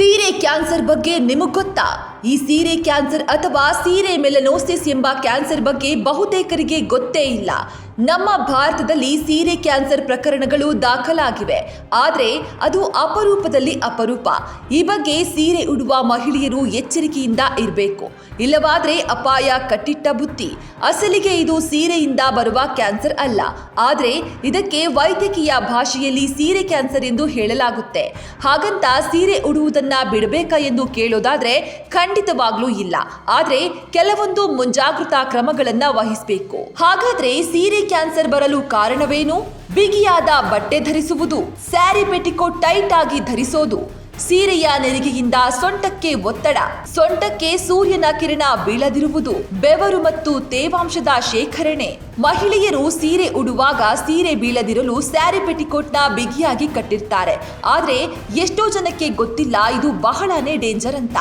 ಸೀರೆ ಕ್ಯಾನ್ಸರ್ ಬಗ್ಗೆ ನಿಮಗೆ ಗೊತ್ತಾ? ಈ ಸೀರೆ ಕ್ಯಾನ್ಸರ್ ಅಥವಾ ಸೀರೆ ಮೆಲನೋಸಿಸ್ ಎಂಬ ಕ್ಯಾನ್ಸರ್ ಬಗ್ಗೆ ಬಹುತೇಕರಿಗೆ ಗೊತ್ತೇ ಇಲ್ಲ. ನಮ್ಮ ಭಾರತದಲ್ಲಿ ಸೀರೆ ಕ್ಯಾನ್ಸರ್ ಪ್ರಕರಣಗಳು ದಾಖಲಾಗಿವೆ. ಆದರೆ ಅದು ಅಪರೂಪದಲ್ಲಿ ಅಪರೂಪ. ಈ ಬಗ್ಗೆ ಸೀರೆ ಉಡುವ ಮಹಿಳೆಯರು ಎಚ್ಚರಿಕೆಯಿಂದ ಇರಬೇಕು. ಇಲ್ಲವಾದರೆ ಅಪಾಯ, ಕಟ್ಟಿಟ್ಟ ಬುತ್ತಿ. ಅಸಲಿಗೆ ಇದು ಸೀರೆಯಿಂದ ಬರುವ ಕ್ಯಾನ್ಸರ್ ಅಲ್ಲ. ಆದರೆ ಇದಕ್ಕೆ ವೈದ್ಯಕೀಯ ಭಾಷೆಯಲ್ಲಿ ಸೀರೆ ಕ್ಯಾನ್ಸರ್ ಎಂದು ಹೇಳಲಾಗುತ್ತೆ. ಹಾಗಂತ ಸೀರೆ ಉಡುವುದನ್ನ ಬಿಡಬೇಕಾ ಎಂದು ಕೇಳೋದಾದ್ರೆ ಖಂಡಿತವಾಗ್ಲೂ ಇಲ್ಲ. ಆದ್ರೆ ಕೆಲವೊಂದು ಮುಂಜಾಗ್ರತಾ ಕ್ರಮಗಳನ್ನ ವಹಿಸಬೇಕು. ಹಾಗಾದ್ರೆ ಸೀರೆ ಕ್ಯಾನ್ಸರ್ ಬರಲು ಕಾರಣವೇನು? ಬಿಗಿಯಾದ ಬಟ್ಟೆ ಧರಿಸುವುದು, ಸ್ಯಾರಿ ಪೆಟಿಕೋಟ್ ಟೈಟ್ ಆಗಿ ಧರಿಸೋದು, ಸೀರೆಯ ನೆರಿಗೆಯಿಂದ ಸೊಂಟಕ್ಕೆ ಒತ್ತಡ, ಸೊಂಟಕ್ಕೆ ಸೂರ್ಯನ ಕಿರಣ ಬೀಳದಿರುವುದು ಬೆವರು ಮತ್ತು ತೇವಾಂಶದ ಶೇಖರಣೆ. ಮಹಿಳೆಯರು ಸೀರೆ ಉಡುವಾಗ ಸೀರೆ ಬೀಳದಿರಲು ಸ್ಯಾರಿ ಪೆಟಿಕೋಟ್ನ ಬಿಗಿಯಾಗಿ ಕಟ್ಟಿರ್ತಾರೆ. ಆದರೆ ಎಷ್ಟೋ ಜನಕ್ಕೆ ಗೊತ್ತಿಲ್ಲ ಇದು ಬಹಳನೇ ಡೇಂಜರ್ ಅಂತ.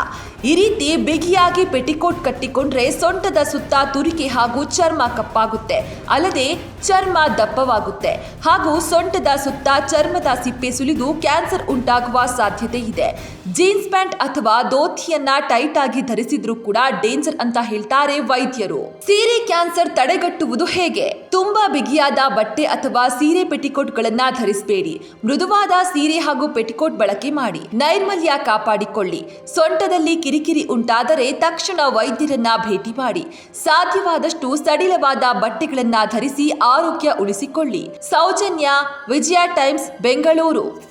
ಈ ರೀತಿ ಬಿಗಿಯಾಗಿ ಪೆಟಿಕೋಟ್ ಕಟ್ಟಿಕೊಂಡ್ರೆ ಸೊಂಟದ ಸುತ್ತ ತುರಿಕೆ ಹಾಗೂ ಚರ್ಮ ಕಪ್ಪಾಗುತ್ತೆ. ಅಲ್ಲದೆ ಚರ್ಮ ದಪ್ಪವಾಗುತ್ತೆ. ಹಾಗೂ ಸೊಂಟದ ಸುತ್ತ ಚರ್ಮದ ಸಿಪ್ಪೆ ಸುಲಿದು ಕ್ಯಾನ್ಸರ್ ಉಂಟಾಗುವ ಸಾಧ್ಯತೆ ಇದೆ. ಜೀನ್ಸ್ ಪ್ಯಾಂಟ್ ಅಥವಾ ದೋತಿಯನ್ನ ಟೈಟ್ ಆಗಿ ಧರಿಸಿದ್ರು ಕೂಡ ಡೇಂಜರ್ ಅಂತ ಹೇಳ್ತಾರೆ ವೈದ್ಯರು. ಸೀರೆ ಕ್ಯಾನ್ಸರ್ ತಡೆಗಟ್ಟುವುದು ಹೇಗೆ? ತುಂಬಾ ಬಿಗಿಯಾದ ಬಟ್ಟೆ ಅಥವಾ ಸೀರೆ ಪೆಟಿಕೋಟ್ ಗಳನ್ನ ಧರಿಸಬೇಡಿ. ಮೃದುವಾದ ಸೀರೆ ಹಾಗೂ ಪೆಟಿಕೋಟ್ ಬಳಕೆ ಮಾಡಿ. ನೈರ್ಮಲ್ಯ ಕಾಪಾಡಿಕೊಳ್ಳಿ. ಸೊಂಟದಲ್ಲಿ ಕಿರಿಕಿರಿ ಉಂಟಾದರೆ ತಕ್ಷಣ ವೈದ್ಯರನ್ನ ಭೇಟಿ ಮಾಡಿ. ಸಾಧ್ಯವಾದಷ್ಟು ಸಡಿಲವಾದ ಬಟ್ಟೆಗಳನ್ನ ಧರಿಸಿ ಆರೋಗ್ಯ ಉಳಿಸಿಕೊಳ್ಳಿ. ಸೌಜನ್ಯ, ವಿಜಯ ಟೈಮ್ಸ್, ಬೆಂಗಳೂರು.